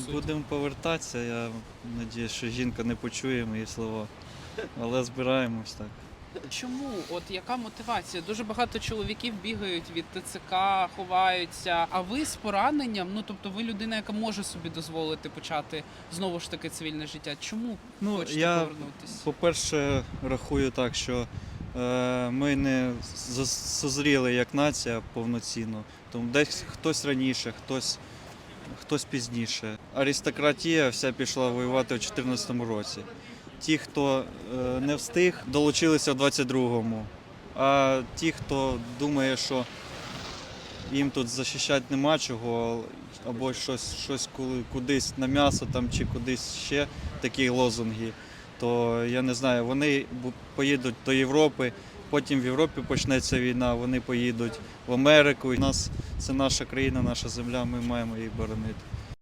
голосуєте? Будемо повертатися. Я сподіваюся, що жінка не почує мої слова. Але збираємось так. Чому? От яка мотивація? Дуже багато чоловіків бігають від ТЦК, ховаються. А ви з пораненням? Ну тобто, ви людина, яка може собі дозволити почати знову ж таки цивільне життя. Чому Ну, хочете я, повернутися? по-перше, рахую так, що е, ми не созріли як нація повноцінно. Тому десь хтось раніше, хтось, хтось пізніше. Аристократія вся пішла воювати у 2014 році. Ті, хто е, не встиг, долучилися в 22-му. А ті, хто думає, що їм тут захищати нема чого, або щось, щось кудись на м'ясо там, чи кудись ще такі лозунги, то я не знаю, вони поїдуть до Європи, потім в Європі почнеться війна, вони поїдуть в Америку. У нас це наша країна, наша земля, ми маємо її боронити.